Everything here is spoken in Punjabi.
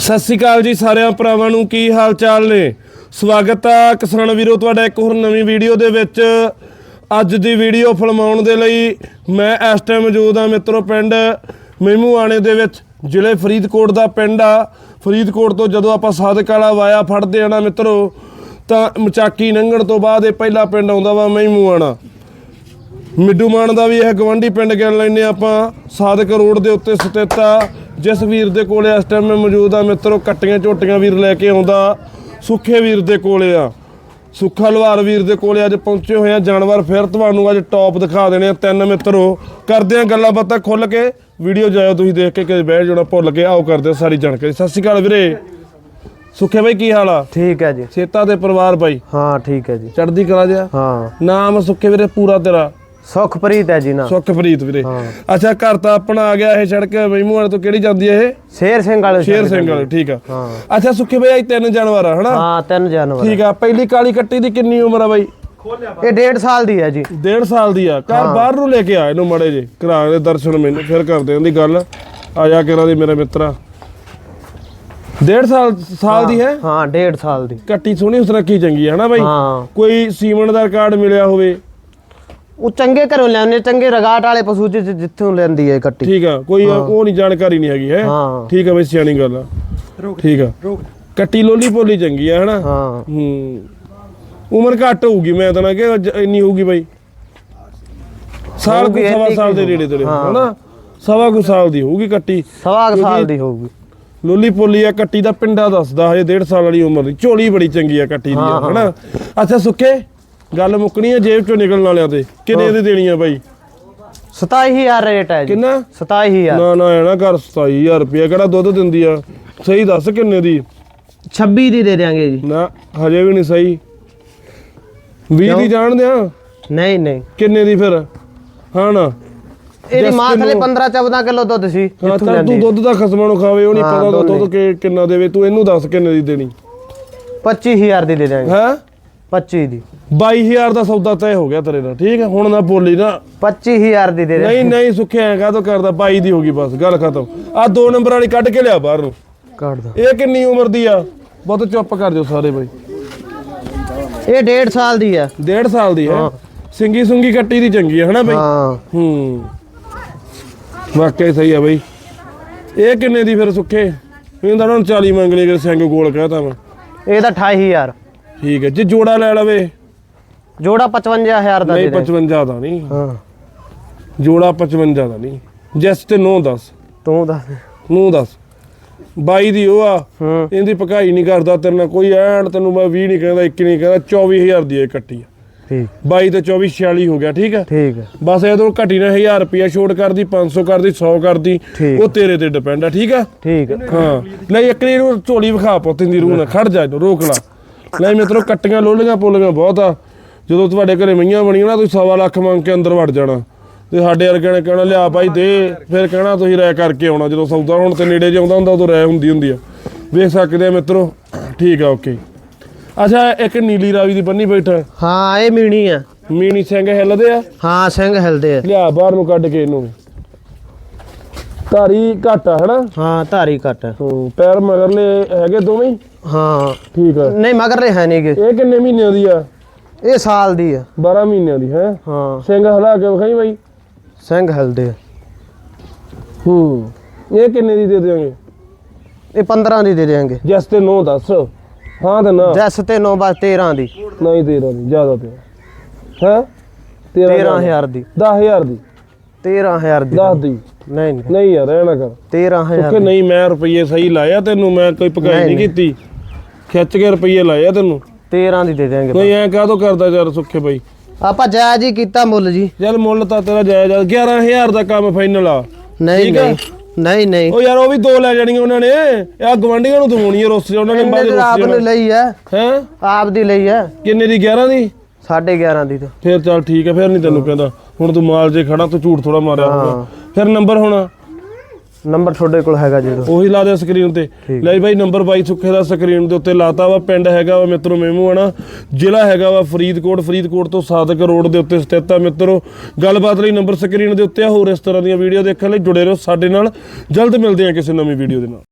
ਸਤਿ ਸ਼੍ਰੀ ਅਕਾਲ ਜੀ ਸਾਰਿਆਂ ਭਰਾਵਾਂ ਨੂੰ, ਕੀ ਹਾਲ ਚਾਲ ਨੇ? ਸਵਾਗਤ ਆ ਕਿਸਾਨ ਵੀਰੋ, ਤੁਹਾਡਾ ਇੱਕ ਹੋਰ ਨਵੀਂ ਵੀਡੀਓ ਦੇ ਵਿੱਚ। ਅੱਜ ਦੀ ਵੀਡੀਓ ਫਿਲਮਾਉਣ ਦੇ ਲਈ ਮੈਂ ਇਸ ਟਾਈਮ ਮੌਜੂਦ ਆ ਮਿੱਤਰੋ ਪਿੰਡ ਮਹਿਮੂਆਣੇ ਦੇ ਵਿੱਚ, ਜ਼ਿਲ੍ਹੇ ਫਰੀਦਕੋਟ ਦਾ ਪਿੰਡ ਆ। ਫਰੀਦਕੋਟ ਤੋਂ ਜਦੋਂ ਆਪਾਂ ਸਾਦਕ ਵਾਲਾ ਵਾਇਆ ਫੜਦੇ ਆ ਨਾ ਮਿੱਤਰੋ, ਤਾਂ ਮਚਾਕੀ ਲੰਘਣ ਤੋਂ ਬਾਅਦ ਇਹ ਪਹਿਲਾ ਪਿੰਡ ਆਉਂਦਾ ਵਾ ਮਹਿਮੂਆਣਾ ਮਿੱਡੂ ਮਾਨ ਦਾ ਵੀ ਇਹ ਗਵੰਡੀ ਪਿੰਡ ਗਿਣ ਲੈਨੇ ਆਪਾਂ। ਸਾਦਕ ਰੋਡ ਦੇ ਉੱਤੇ ਸਥਿਤ ਆ। ਜਿਸ ਵੀਰ ਦੇ ਕੋਲੇ ਇਸ ਟਾਈਮ ਮੈਂ ਮੌਜੂਦ ਆ ਮਿੱਤਰੋ ਕੱਟੀਆਂ ਝੋਟੀਆਂ ਵੀਰ ਲੈ ਕੇ ਆਉਂਦਾ ਸੁੱਖੇ ਵੀਰ ਦੇ ਕੋਲੇ ਆ। ਸੁੱਖਾ ਲਵਾਰ ਵੀਰ ਦੇ ਕੋਲੇ ਅੱਜ ਪਹੁੰਚੇ ਹੋਏ ਆ ਜਾਨਵਰ ਫਿਰ ਤੁਹਾਨੂੰ ਅੱਜ ਟੌਪ ਦਿਖਾ ਦੇਣੇ ਆ ਤਿੰਨ ਮਿੱਤਰੋ। ਕਰਦੇ ਆ ਗੱਲਾਂ ਬਾਤਾਂ ਖੁੱਲ ਕੇ ਵੀਡੀਓ ਜਾਇਓ ਤੁਸੀਂ ਦੇਖ ਕੇ ਕਿ ਬਹਿ ਜਾਣਾ ਭੁੱਲ ਕੇ ਆਓ ਕਰਦੇ ਆ ਸਾਰੀ ਜਾਣਕਾਰੀ। ਸਤਿ ਸ਼੍ਰੀ ਅਕਾਲ ਵੀਰੇ। ਸੁੱਖੇ ਬਾਈ ਕੀ ਹਾਲ ਆ? ਠੀਕ ਹੈ ਜੀ। ਸੇਤਾ ਦੇ ਪਰਿਵਾਰ ਬਾਈ। ਹਾਂ ਠੀਕ ਹੈ ਜੀ। ਚੜ੍ਹਦੀ ਕਲਾ ਜਿਆ ਹਾਂ। ਨਾਮ ਸੁੱਖੇ ਵੀਰੇ ਪੂਰਾ ਤੇਰਾ। ਸੁਖਪ੍ਰੀਤ ਹੈ ਜੀ ਨਾ। ਸੁਖਪ੍ਰੀਤ ਵੀਰੇ। ਅੱਛਾ ਘਰ ਤਾਂ ਆਪਣਾ ਆ ਗਿਆ ਇਹ ਸੜਕ ਮਹਿਮੂ ਵਾਲੇ ਤੋਂ ਕਿਹੜੀ ਜਾਂਦੀ ਹੈ ਇਹ? ਸ਼ੇਰ ਸਿੰਘ ਵਾਲੇ ਸ਼ੇਰ ਸਿੰਘ ਵਾਲੇ ਠੀਕ ਆ। ਹਾਂ। ਅੱਛਾ ਸੁੱਖੇ ਬਾਈ ਅੱਜ ਤਿੰਨ ਜਾਨਵਰ ਆ ਹਨਾ? ਹਾਂ ਤਿੰਨ ਜਾਨਵਰ ਠੀਕ ਆ ਪਹਿਲੀ ਕਾਲੀ ਕੱਟੀ ਦੀ ਕਿੰਨੀ ਉਮਰ ਆ ਬਾਈ? ਇਹ ਡੇਢ ਸਾਲ ਦੀ ਹੈ ਜੀ। ਡੇਢ ਸਾਲ ਦੀ ਆ। ਘਰ ਬਾਹਰ ਨੂੰ ਲੈ ਕੇ ਆ ਇਹਨੂੰ ਮੜੇ ਜੇ ਕਰਾ ਦੇ ਦਰਸ਼ਨ ਮੈਨੂੰ ਫਿਰ ਕਰਦੇ ਆਂ ਦੀ ਗੱਲ। ਆ ਜਾ ਕੇ ਇਹਨਾਂ ਦੀ ਮੇਰੇ ਮਿੱਤਰਾ। ਡੇਢ ਸਾਲ ਸਾਲ ਦੀ ਹੈ। ਹਾਂ? ਡੇਢ ਸਾਲ ਦੀ। ਕੱਟੀ ਸੋਹਣੀ ਉਸ ਰੱਖੀ ਚੰਗੀ ਹੈ ਹਨਾ ਬਾਈ? ਹਾਂ। ਕੋਈ ਸੀਮਨ ਦਾ ਰਿਕਾਰਡ ਮਿਲਿਆ ਹੋਵੇ ਉਹ ਚੰਗੇ ਘਰੋਂ ਲਿਆਉਂਦੇ ਚੰਗੇ ਰਗਾਟ ਵਾਲੇ ਪਸ਼ੂ ਜਿ- ਜਿੱਥੋਂ ਲੈਂਦੀ ਹੈ ਕੱਟੀ। ਠੀਕ ਆ ਕੋਈ ਉਹ ਨਹੀਂ ਜਾਣਕਾਰੀ ਨਹੀਂ ਹੈਗੀ ਹੈ? ਹਾਂ। ਠੀਕ ਆ ਬਈ ਸਿਆਣੀ ਗੱਲ ਆ। ਠੀਕ ਆ। ਕੱਟੀ ਲੋਲੀ ਪੋਲੀ ਚੰਗੀ ਆ ਹਨਾ? ਹਾਂ। ਹੂੰ। ਉਮਰ ਘੱਟ ਹੋਊਗੀ ਮੈਂ ਤਾਂ ਨਾ ਕਿ ਇੰਨੀ ਹੋਊਗੀ ਬਾਈ। ਸਾਲ ਕੁ ਹੋਊਗੀ ਸਵਾ ਇੰਨੀ ਸਾਲ ਦੇ ਕੁ। ਨੇੜੇ ਤੇੜੇ ਹਾਂ। ਹਨਾ? ਸਵਾ ਕੁ ਸਾਲ ਦੀ ਹੋਊਗੀ ਕੱਟੀ। ਸਵਾ ਕੁ ਸਾਲ ਦੀ ਹੋਊਗੀ। ਲੋਲੀ ਪੋਲੀ ਆ ਕੱਟੀ ਦਾ ਪਿੰਡਾ ਦੱਸਦਾ ਹਜੇ 1.5 ਸਾਲ ਵਾਲੀ ਉਮਰ ਦੀ। ਝੋਲੀ ਬੜੀ ਚੰਗੀ ਆ ਕੱਟੀ ਦੀ ਹਾਂ, ਹਾਂ। ਹਨਾ? ਅੱਛਾ ਸੁੱਕੇ? ਗੱਲ ਮੁੱਕਣੀ ਆ ਜੇਬ ਚੋਂ ਨਿਕਲਣ ਵਾਲਿਆਂ ਤੇ। ਕਿੰਨੇ ਦੀ ਦੇਣੀ ਆ ਬਾਈ? 27000 ਰੇਟ ਹੈ ਜੀ। ਕਿੰਨਾ? 27000 ਨਾ ਨਾ ਐ ਨਾ ਕਰ 27000 ਰੁਪਏ ਕਿਹੜਾ ਦੁੱਧ ਦਿੰਦੀ ਆ? ਸਹੀ ਦੱਸ ਕਿੰਨੇ ਦੀ? 26 ਦੀ ਦੇ ਦਿਆਂਗੇ ਜੀ। ਨਾ ਹਜੇ ਵੀ ਨਹੀਂ ਸਹੀ। 20 ਦੀ ਜਾਣਦੇ ਆ ਨਹੀਂ ਨਹੀਂ। ਕਿੰਨੇ ਦੀ ਫਿਰ? ਹਾਂ ਨਾ। ਇਹਦੀ ਮਾਂ ਥਲੇ ਨੂੰ- 15 14 ਕਿਲੋ ਦੁੱਧ ਸੀ ਹਾਂ ਤਾਂ ਦੁੱਧ ਦਾ ਖਸਮਾਂ ਨੂੰ ਖਾਵੇ ਉਹ ਨਹੀਂ ਹਾਂ, ਪਤਾ। ਦੁੱਧ ਕਿੰਨਾ ਦੇਵੇ। ਤੂੰ ਇਹਨੂੰ ਦੱਸ ਕਿੰਨੇ ਦੀ ਦੇਣੀ? 25000 ਦੀ ਦੇ ਦਿਆਂਗੇ। ਹੈ? 25 ਦੀ। 22000 ਦਾ ਸੌਦਾ ਤੈਅ ਹੋ ਗਿਆ ਤੇਰੇ ਨਾਲ ਠੀਕ ਹੈ? ਹੁਣ ਨਾ ਬੋਲੀ ਨਾ। 25000 ਦੀ ਦੇ ਦੇ। ਨਹੀਂ ਨਹੀਂ ਸੁੱਖਿਆ ਹੈਗਾ ਤਾਂ ਕਰਦਾ? 22 ਦੀ ਹੋ ਗਈ ਬਸ ਗੱਲ ਖਤਮ। ਆ ਦੋ ਨੰਬਰ ਵਾਲੀ ਕੱਢ ਕੇ ਲਿਆ ਬਾਹਰ ਨੂੰ। ਕੱਢ ਦੋ। ਇਹ ਕਿੰਨੀ ਉਮਰ ਦੀ ਆ? ਬਹੁਤ ਚੁੱਪ ਕਰ ਜਾਓ ਸਾਰੇ ਬਾਈ। ਇਹ ਡੇਢ ਸਾਲ ਦੀ ਆ। ਡੇਢ ਸਾਲ ਦੀ ਹੈ? ਸਿੰਗੀ ਸੁੰਗੀ ਕੱਟੀ ਦੀ ਚੰਗੀ ਹੈ ਹਨਾ ਬਾਈ? ਹਾਂ। ਹੂੰ। ਵਾਕਿਆ ਸਹੀ ਆ ਬਈ। ਇਹ ਕਿੰਨੇ ਦੀ ਫਿਰ ਸੁੱਖੇ? ਦਾ ਹੁਣ 40 ਮੰਗ ਲਈ ਕਿ ਸਿੰਘ ਗੋਲ ਕਹਤਾ ਮੈਂ। ਇਹਦਾ 28000 ਠੀਕ ਹੈ ਜੇ ਜੋੜਾ ਲੈ ਲਵੇ। ਜੋੜਾ 55000 ਦਾ ਨਹੀਂ ਦੇ ਦੇ। 55 ਦਾ ਨਹੀਂ। ਹਾਂ। ਜੋੜਾ 55 ਦਾ ਨਹੀਂ। ਜੈਸ ਤੇ 9 10 ਤੂੰ ਦੱਸ। ਨੂੰ 10 22 ਦੀ ਉਹ ਆ ਹੂੰ। ਇਹਦੀ ਪਕਾਈ ਨਹੀਂ ਕਰਦਾ ਤੇਰੇ ਨਾਲ ਕੋਈ ਐਨ ਤੈਨੂੰ ਮੈਂ 20 ਨਹੀਂ ਕਹਿੰਦਾ 21 ਨਹੀਂ ਕਹਿੰਦਾ 24000 ਦੀ ਇਹ ਕੱਟੀ ਆ। ਠੀਕ। 22 ਤੇ 24 46 ਹੋ ਗਿਆ ਠੀਕ ਆ? ਠੀਕ ਹੈ ਬਸ ਇਹ ਤੋਂ ਘਟੀ ਨਾ 1000 ਰੁਪਿਆ ਛੋਟ ਕਰਦੀ 500 ਕਰਦੀ 100 ਕਰਦੀ ਠੀਕ। ਉਹ ਤੇਰੇ ਤੇ ਡਿਪੈਂਡ ਆ ਠੀਕ ਆ? ਠੀਕ ਹੈ ਹਾਂ। ਨਹੀਂ ਇੱਕ ਨੇ ਇਹਨੂੰ ਝੋਲੀ ਵਿਖਾ ਪੁੱਤ ਦੀ ਰੂਹ ਨਾ ਖੜ ਜਾ ਇਹਨੂੰ ਰੋਕ ਲਾ। ਨਹੀਂ ਮਿੱਤਰੋ ਕੱਟੀਆਂ ਲੋਲੀਆਂ ਪੋਲੀਆਂ ਬਹੁਤ ਆ। ਜਦੋਂ ਤੁਹਾਡੇ ਘਰੇ ਮਈਆਂ ਬਣੀਆਂ ਨਾ ਤੁਸੀਂ ਸਵਾ ਲੱਖ ਮੰਗ ਕੇ ਅੰਦਰ ਵੜ ਜਾਣਾ। ਤੇ ਸਾਡੇ ਵਰਗਿਆਂ ਨੇ ਕਹਿਣਾ ਲਿਆ ਭਾਈ ਦੇ। ਫਿਰ ਕਹਿਣਾ ਤੁਸੀਂ ਰਾਇ ਕਰਕੇ ਆਉਣਾ। ਜਦੋਂ ਸੌਦਾ ਹੁਣ ਤੇ ਨੇੜੇ ਜਿਉਂਦਾ ਹੁੰਦਾ ਉਦੋਂ ਰਾਇ ਹੁੰਦੀ ਹੁੰਦੀ ਆ। ਵੇਖ ਸਕਦੇ ਆ ਮਿੱਤਰੋ ਠੀਕ ਆ ਓਕੇ। ਅੱਛਾ ਇੱਕ ਨੀਲੀ ਰਾਵੀ ਦੀ ਬੰਨੀ ਬੈਠਾ। ਹਾਂ ਇਹ ਮੀਣੀ ਆ। ਮੀਨੀ ਸਿੰਘ ਹਿੱਲਦੇ ਆ। ਹਾਂ ਸਿੰਘ ਹਿਲਦੇ ਆ। ਲਿਆ ਬਾਹਰ ਨੂੰ ਕੱਢ ਕੇ ਇਹਨੂੰ। ਧਾਰੀ ਘੱਟ ਆ ਹਨਾ? ਹਾਂ ਧਾਰੀ ਕੱਟ ਹੂੰ ਪੈਰ ਮਗਰਲੇ ਹੈਗੇ ਦੋਵੇਂ? ਹੀ? ਹਾਂ ਠੀਕ ਆ। ਨਹੀਂ ਮਗਰ ਰਹੇ ਨਹੀਂਗੇ ਇਹ ਕਿੰਨੇ ਮਹੀਨਿਆਂ ਦੀ ਆ? ਇਹ ਸਾਲ ਦੀ ਆ। 12 ਮਹੀਨਿਆਂ ਦੀ ਹੈ? ਹਾਂ। ਸਿੰਘ ਹਲਾ ਕੇ ਵਿਖਾਈ ਬਾਈ। ਸਿੰਘ ਹਿਲਦੇ ਆ। ਹੂੰ। ਇਹ ਕਿੰਨੇ ਦੀ ਦੇ ਦੇਵਾਂਗੇ ਇਹ 15 ਦੀ ਦੇ ਦੇਾਂਗੇ ਜਸ ਤੇ 9 ਦੱਸ। ਹਾਂ ਤੇ ਨਾ। ਜਸ ਤੇ 9 ਬਸ 13 ਦੀ। ਨਹੀਂ ਦੇ ਰਹੀ ਜ਼ਿਆਦਾ ਤੇ ਹੈ? 13000 ਦੀ। 10000 ਦੀ। 13000 ਦੀ। 10 ਦੀ। ਨਹੀਂ ਨਹੀਂ। ਨਹੀਂ ਯਾਰ ਕਰ। 13000 ਕਿ ਨਹੀਂ ਮੈਂ ਰੁਪਈਏ ਸਹੀ ਲਾਇਆ ਤੈਨੂੰ ਮੈਂ ਕੋਈ ਪਕਾਈ ਨਹੀਂ। ਕੀਤੀ। ਖਿੱਚ ਕੇ ਰੁਪਈਏ ਲਾਇਆ ਤੈਨੂੰ। 13 ਦੀ ਦੇ ਦੇਾਂਗੇ ਨਹੀਂ ਐ ਕਾਹਤੋਂ ਕਰਦਾ ਯਾਰ ਸੁੱਖੇ ਬਾਈ? ਆਪਾਂ ਜਾਇਜ਼ ਹੀ ਕੀਤਾ ਮੁੱਲ ਜੀ। ਚੱਲ ਮੁੱਲ ਤਾਂ ਤੇਰਾ ਜਾਇਜ਼ ਆ। 11000 ਦਾ ਕੰਮ ਫਾਈਨਲ ਆ। ਨਹੀਂ। ਨਹੀਂ। ਨਹੀਂ ਨਹੀਂ। ਉਹ ਯਾਰ ਉਹ ਵੀ ਦੋ ਲੈ ਜਾਣੀਆਂ ਉਹਨਾਂ ਨੇ। ਆ ਗਵੰਡੀਆਂ ਨੂੰ ਦਵਾਉਣੀ ਹੈ ਰੋਸ ਉਹਨਾਂ ਨੇ ਬਾਅਦ ਤਾਂ ਆਪ ਨੇ ਲਈ ਹੈ ਹੈ? ਆਪ ਦੀ ਲਈ ਹੈ ਕਿੰਨੇ ਦੀ 11 ਦੀ? 11.5 ਦੀ ਤਾਂ। ਫੇਰ ਚੱਲ ਠੀਕ ਹੈ ਫੇਰ ਨਹੀਂ ਤੈਨੂੰ ਕਹਿੰਦਾ। ਹੁਣ ਤੂੰ ਮਾਲ ਜੇ ਖੜਾ ਤੂੰ ਝੂਠ ਥੋੜਾ ਮਾਰਿਆ ਹੋਊਗਾ। ਫਿਰ ਨੰਬਰ ਹੋਣਾ। ਨੰਬਰ ਤੁਹਾਡੇ ਕੋਲ ਹੈਗਾ ਜਿਹੜਾ ਉਹੀ ਲਾ ਦੇ ਸਕਰੀਨ ਤੇ। ਲੈ ਬਾਈ ਨੰਬਰ 22 ਸੁੱਖੇ ਦਾ ਸਕਰੀਨ ਦੇ ਉੱਤੇ ਲਾਤਾ ਵਾ ਪਿੰਡ ਹੈਗਾ ਵਾ ਮਿੱਤਰੋ ਮੇਮੂ ਆਣਾ ਜ਼ਿਲ੍ਹਾ ਹੈਗਾ ਵਾ ਫਰੀਦਕੋਟ ਫਰੀਦਕੋਟ ਤੋਂ ਸਾਦਕ ਰੋਡ ਦੇ ਉੱਤੇ ਸਥਿਤ ਆ ਮਿੱਤਰੋ। ਗੱਲਬਾਤ ਲਈ ਨੰਬਰ ਸਕਰੀਨ ਦੇ ਉੱਤੇ ਆ ਹੋਰ ਇਸ ਤਰ੍ਹਾਂ ਦੀਆਂ ਵੀਡੀਓ ਦੇਖਣ ਲਈ ਜੁੜੇ ਰਹੋ ਸਾਡੇ ਨਾਲ। ਜਲਦ ਮਿਲਦੇ ਆ ਕਿਸੇ ਨਵੀਂ ਵੀਡੀਓ ਦੇ ਨਾਲ।